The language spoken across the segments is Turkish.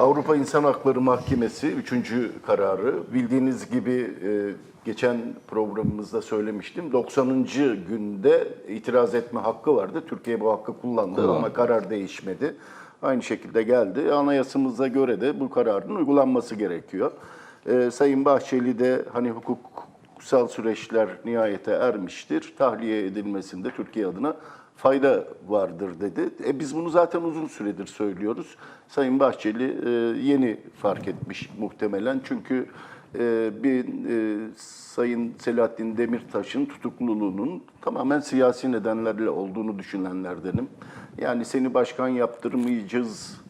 Avrupa İnsan Hakları Mahkemesi 3. kararı bildiğiniz gibi e, geçen programımızda söylemiştim. 90. günde itiraz etme hakkı vardı. Türkiye bu hakkı kullandı ama karar değişmedi. Aynı şekilde geldi. Anayasamıza göre de bu kararın uygulanması gerekiyor. E, Sayın Bahçeli de hani hukuksal süreçler nihayete ermiştir. Tahliye edilmesinde Türkiye adına fayda vardır dedi. E biz bunu zaten uzun süredir söylüyoruz. Sayın Bahçeli e, yeni fark etmiş muhtemelen. Çünkü e, bir e, Sayın Selahattin Demirtaş'ın tutukluluğunun tamamen siyasi nedenlerle olduğunu düşünenlerdenim. Yani seni başkan yaptırmayacağız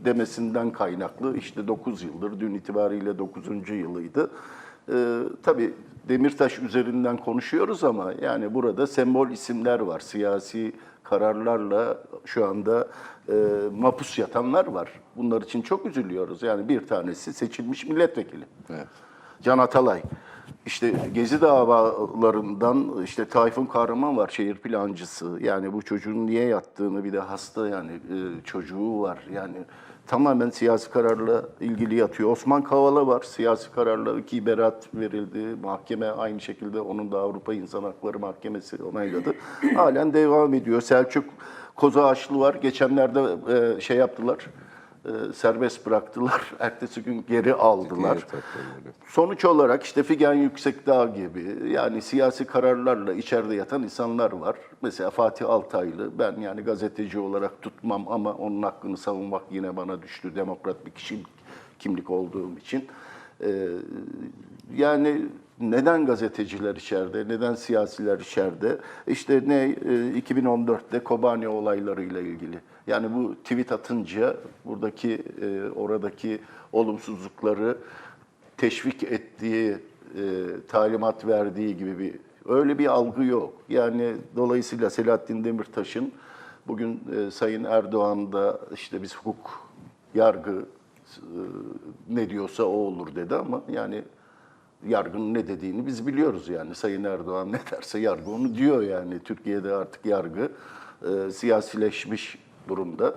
demesinden kaynaklı işte 9 yıldır, dün itibariyle 9. yılıydı. Ee, tabii Demirtaş üzerinden konuşuyoruz ama yani burada sembol isimler var. Siyasi kararlarla şu anda e, mapus yatanlar var. Bunlar için çok üzülüyoruz. Yani bir tanesi seçilmiş milletvekili. Evet. Can Atalay. İşte Gezi davalarından işte Tayfun Kahraman var şehir plancısı. Yani bu çocuğun niye yattığını bir de hasta yani e, çocuğu var. Yani tamamen siyasi kararla ilgili yatıyor. Osman Kavala var. Siyasi kararla iki beraat verildi. Mahkeme aynı şekilde onun da Avrupa İnsan Hakları Mahkemesi onayladı. Halen devam ediyor. Selçuk Kozağaçlı var. Geçenlerde e, şey yaptılar. E, serbest bıraktılar. Ertesi gün geri aldılar. Sonuç olarak işte Figen Yüksekdağ gibi yani siyasi kararlarla içeride yatan insanlar var. Mesela Fatih Altaylı ben yani gazeteci olarak tutmam ama onun hakkını savunmak yine bana düştü. Demokrat bir kişi kimlik olduğum için. Ee, yani neden gazeteciler içeride, neden siyasiler içeride? İşte ne e, 2014'te Kobani olaylarıyla ilgili. Yani bu tweet atınca buradaki e, oradaki olumsuzlukları teşvik ettiği, e, talimat verdiği gibi bir öyle bir algı yok. Yani dolayısıyla Selahattin Demirtaş'ın bugün e, Sayın Erdoğan da işte biz hukuk, yargı e, ne diyorsa o olur dedi ama yani yargının ne dediğini biz biliyoruz yani. Sayın Erdoğan ne derse yargı onu diyor yani. Türkiye'de artık yargı e, siyasileşmiş durumda.